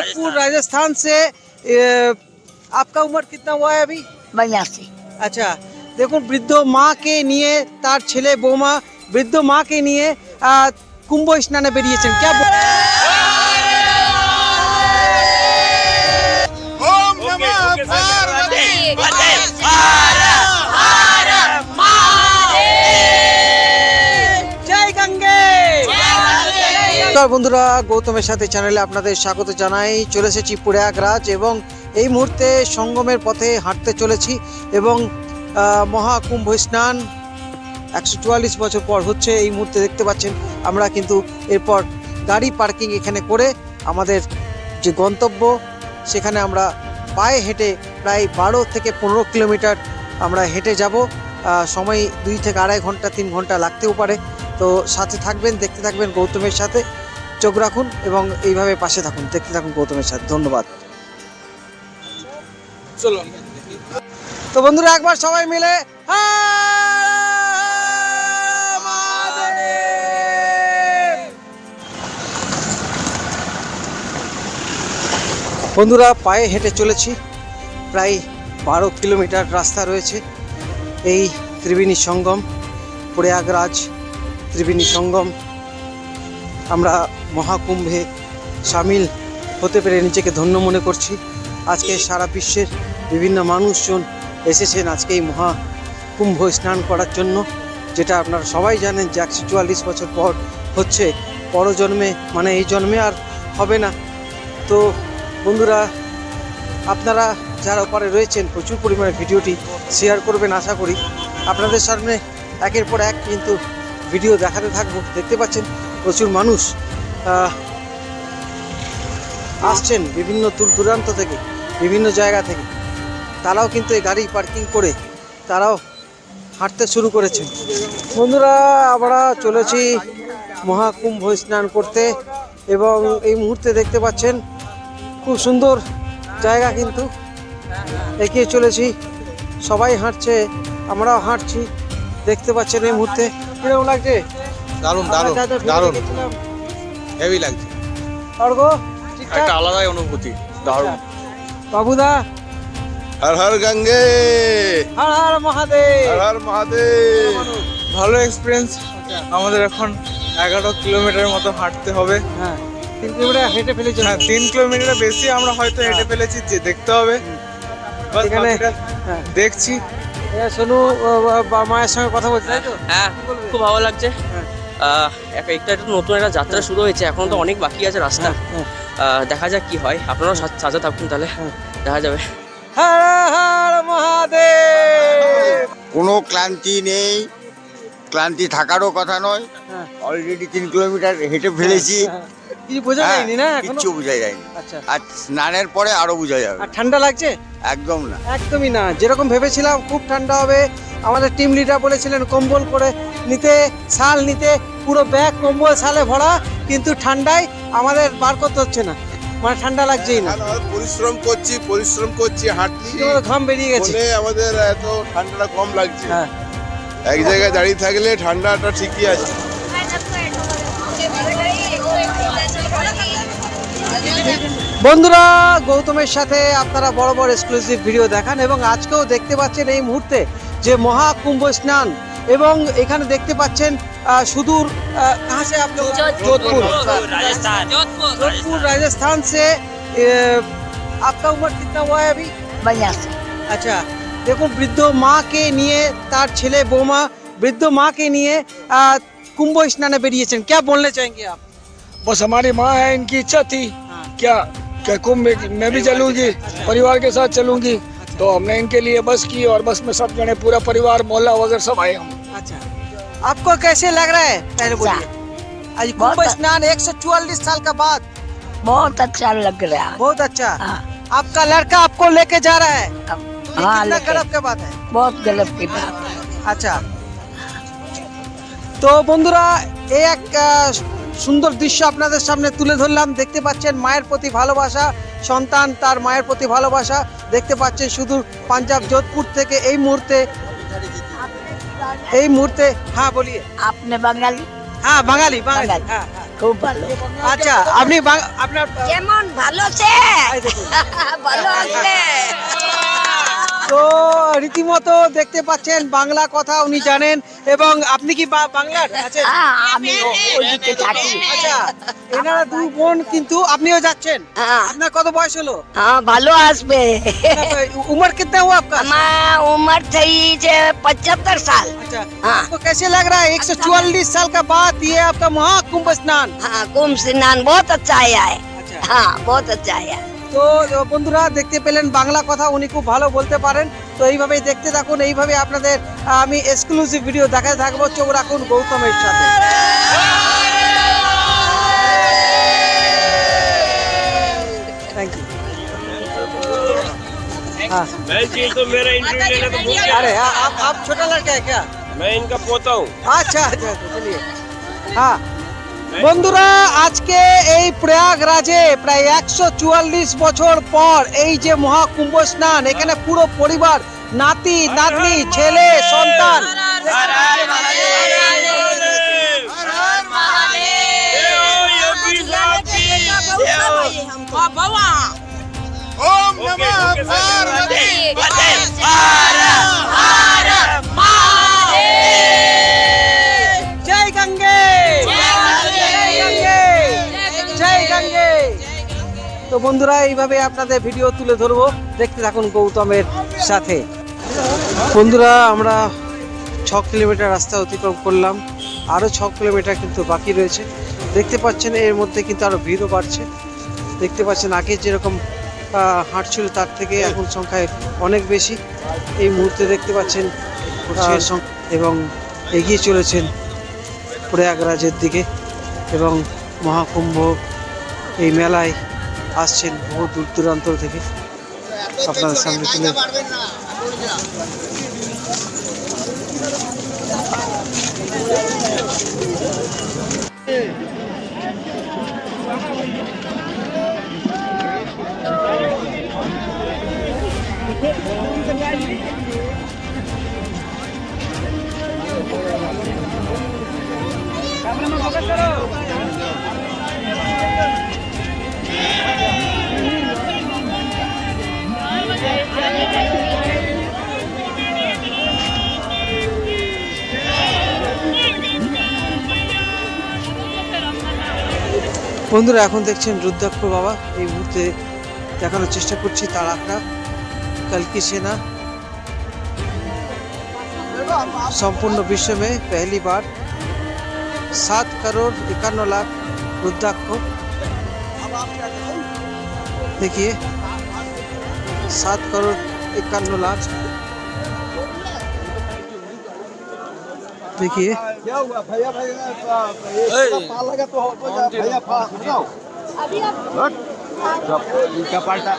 जोधपुर राजस्थान से ए, आपका उम्र कितना हुआ है अभी बयासी আচ্ছা দেখুন বৃদ্ধ মাকে নিয়ে তার ছেলে বৌমা বৃদ্ধ মাকে নিয়ে আহ, কুম্ভ স্নানে বেরিয়েছেন কে নমস্কার বন্ধুরা, গৌতমের সাথে চ্যানেলে আপনাদের স্বাগত জানাই। চলে এসেছি প্রয়াগরাজ এবং এই মুহূর্তে সঙ্গমের পথে হাঁটতে চলেছি এবং মহাকুম্ভ স্নান একশো চুয়াল্লিশ বছর পর হচ্ছে এই মুহূর্তে দেখতে পাচ্ছেন। আমরা কিন্তু এরপর গাড়ি পার্কিং এখানে করে আমাদের যে গন্তব্য, সেখানে আমরা পায়ে হেঁটে প্রায় বারো থেকে পনেরো কিলোমিটার আমরা হেঁটে যাব। সময় দুই থেকে আড়াই ঘণ্টা, তিন ঘণ্টা লাগতেও পারে। তো সাথে থাকবেন, দেখতে থাকবেন গৌতমের সাথে। চোখ রাখুন এবং এইভাবে পাশে থাকুন। দেখতে থাকুন গৌতমের সাথে। ধন্যবাদ। চলো তো বন্ধুরা একবার সবাই মিলে হা বন্ধুরা পায়ে হেঁটে চলেছি। প্রায় বারো কিলোমিটার রাস্তা রয়েছে এই ত্রিবেণী সঙ্গম প্রয়াগরাজ ত্রিবেণী সঙ্গম। আমরা মহাকুম্ভে সামিল হতে পেরে নিজেকে ধন্য মনে করছি। আজকে সারা বিশ্বের বিভিন্ন মানুষজন এসেছেন আজকে এই মহাকুম্ভ স্নান করার জন্য, যেটা আপনারা সবাই জানেন যে একশো চুয়াল্লিশ বছর পর হচ্ছে পরজন্মে মানে এই জন্মে আর হবে না। তো বন্ধুরা, আপনারা যারা ওপারে রয়েছেন, প্রচুর পরিমাণে ভিডিওটি শেয়ার করবেন আশা করি। আপনাদের সামনে একের পর এক কিন্তু ভিডিও দেখাতে থাকব। দেখতে পাচ্ছেন প্রচুর মানুষ আসছেন বিভিন্ন দূর দূরান্ত থেকে, বিভিন্ন জায়গা থেকে। তারাও কিন্তু এই গাড়ি পার্কিং করে তারাও হাঁটতে শুরু করেছে বন্ধুরা, আমরা চলেছি মহাকুম্ভ স্নান করতে এবং এই মুহূর্তে দেখতে পাচ্ছেন খুব সুন্দর জায়গা কিন্তু। এগিয়ে চলেছি, সবাই হাঁটছে, আমরাও হাঁটছি, দেখতে পাচ্ছেন এই মুহূর্তে। কীরকম লাগছে? দারুণ দারুণ দারুণ। হেভি লাগছে। স্বর্গ একটা আলাদাই অনুভূতি দারুণ। বাবুদা? হর হর গঙ্গে। হর হর মহাদেব। হর হর মহাদেব। ভালো এক্সপিরিয়েন্স আমাদের এখন এগারো কিলোমিটার মতো হাঁটতে হবে। হ্যাঁ তিন কিলোমিটার হেঁটে ফেলেছি? হ্যাঁ তিন কিলোমিটার বেশি আমরা হয়তো হেঁটে ফেলেছি যে দেখতে হবে। এখানে হ্যাঁ। দেখছি। এ, সোনু মায়ের সঙ্গে কথা বলছে তাই তো? হ্যাঁ খুব ভালো লাগছে। হ্যাঁ। আহ, একটা একটা নতুন একটা যাত্রা শুরু হয়েছে এখন তো অনেক বাকি আছে রাস্তা। হ্যাঁ, দেখা যাক কি হয়। আপনারাও সা- সাথে থাকুন তাহলে। হ্যাঁ। দেখা যাবে। হর হর মহাদেব! কোনো ক্লান্তি নেই। ক্লান্তি থাকারও কথা নয়। হ্যাঁ। অলরেডি তিন কিলোমিটার হেঁটে ফেলেছি। হ্যাঁ, কিছু বোঝা হ্যাঁ, যায়নি না এখনও? কিচ্ছু বোঝা যায়নি। আচ্ছা। আর স্নানের পরে আরও বোঝা যাবে। আর ঠান্ডা লাগছে? একদম না। একদমই না। যেরকম ভেবেছিলাম খুব ঠান্ডা হবে আমাদের টিম লিডার বলেছিলেন কম্বল করে নিতে শাল নিতে পুরো ব্যাগ কম্বল শালে ভরা কিন্তু ঠান্ডায় আমাদের বার করতে হচ্ছে না। মানে ঠান্ডা লাগছেই না। পরিশ্রম করছি পরিশ্রম করছি হাঁটছি। ঘাম বেরিয়ে গেছে। আমাদের এত ঠান্ডাটা কম লাগছে। হ্যাঁ। এক জায়গায় দাঁড়িয়ে থাকলে ঠান্ডাটা ঠিকই আছে। বন্ধুরা গৌতমের সাথে আপনারা বড় বড় এক্সক্লুসিভ ভিডিও দেখান এবং আজকেও দেখতে পাচ্ছেন এই মুহূর্তে যে মহাকুম্ভ স্নান এবং এখানে দেখতে পাচ্ছেন আহ, সুদূর আহ, कहाँ से आप लोग जोधपुर রাজস্থান जोधपुर राजस्थान से ए, आपका उम्र कितना हुआ है अभी बयासी আচ্ছা দেখুন বৃদ্ধ মাকে নিয়ে তার ছেলে বৌমা বৃদ্ধ মাকে নিয়ে আহ, কুম্ভ স্নানে বেরিয়েছেন क्या बोलने चाहेंगे आप बस हमारी माँ है इनकी इच्छा थी हाँ। क्या क्या कुंभ में मैं भी चलूंगी परिवार के साथ चलूंगी तो हमने इनके लिए बस की और बस में सब जने पूरा परिवार मोहल्ला वगैरह सब आए हम अच्छा आपको कैसे लग रहा है पहले बोलिए आज कुंभ बहुत- स्नान एक सौ चौवालीस साल का बाद बहुत अच्छा लग रहा है बहुत अच्छा हाँ, आपका लड़का आपको लेके जा रहा है तो ये हाँ, कितना लेके। गर्व की बात है बहुत गलत की बात है আচ্ছা তো বন্ধুরা এই এক আহ, সুন্দর দৃশ্য আপনাদের সামনে তুলে ধরলাম। দেখতে পাচ্ছেন মায়ের প্রতি ভালোবাসা সন্তান তার মায়ের প্রতি ভালোবাসা। দেখতে পাচ্ছেন শুধু পাঞ্জাব যোধপুর থেকে এই মুহূর্তে এই মুহূর্তে হ্যাঁ বলি আপনি বাঙালি? হ্যাঁ বাঙালি বাঙালি হ্যাঁ, হ্যাঁ। খুব ভালো। আচ্ছা আপনি আপনার কেমন ভালো আছে? ভালো আছে। তো রীতিমতো দেখতে পাচ্ছেন বাংলা কথা উনি জানেন এবং আপনি কি বা- বাংলার আছেন হ্যাঁ আমি ও- ওইদিকে থাকি আচ্ছা এনারা দুই বোন কিন্তু আপনিও যাচ্ছেন হ্যাঁ আপনার কত বয়স হলো हाँ भालो আসবে उम्र कितना हुआ आपका हमारा उम्र थी जे पचहत्तर साल अच्छा हाँ आपको कैसे लग रहा है 144 साल का बाद ये आपका महाकुंभ स्नान हाँ कुंभ स्नान बहुत अच्छा आया है আচ্ছা हाँ बहुत अच्छा आया है তো বন্ধুরা দেখতে পেলেন বাংলা কথা উনি খুব ভালো বলতে পারেন তো এইভাবেই দেখতে থাকুন এইভাবে আপনাদের আহ, আমি এক্সক্লুসিভ ভিডিও দেখাতে থাকবো চোখ রাখুন গৌতমের সাথে থ্যাংক ইউ हाँ मैं जी तो मेरा इंटरव्यू लेना तो भूल गया अरे आ- आप आप छोटा लड़का है क्या मैं इनका पोता हूँ আচ্ছা আচ্ছা আচ্ছা, চলিয়ে হ্যাঁ বন্ধুরা আজকে এই প্রয়াগরাজে প্রায় একশো চুয়াল্লিশ বছর পর এই যে মহাকুম্ভ স্নান এখানে পুরো পরিবার নাতি নাতনি ছেলে সন্তান তো বন্ধুরা এইভাবে আপনাদের ভিডিও তুলে ধরবো। দেখতে থাকুন গৌতমের সাথে। বন্ধুরা আমরা ছ কিলোমিটার রাস্তা অতিক্রম করলাম। আরও ছ কিলোমিটার কিন্তু বাকি রয়েছে। দেখতে পাচ্ছেন এর মধ্যে কিন্তু আরও ভিড়ও বাড়ছে। দেখতে পাচ্ছেন আগে যেরকম হাঁটছিল তার থেকে এখন সংখ্যায় অনেক বেশি। এই মুহূর্তে দেখতে পাচ্ছেন এবং এগিয়ে চলেছেন প্রয়াগরাজের দিকে এবং মহাকুম্ভ এই মেলায় আসছেন বহু দূর দূরান্ত থেকে। আপনাদের সামনে তুলে বন্ধুরা এখন দেখছেন রুদ্রাক্ষ বাবা এই মুহূর্তে দেখানোর চেষ্টা করছি তার আঁকড়া कल्की सेना संपूर्ण विश्व में पहली बार सात करोड़ इक्यावन लाख रुद्राक्ष देखिए सात करोड़ इक्यावन लाख देखिए। भैया भैया तो भैया पालटा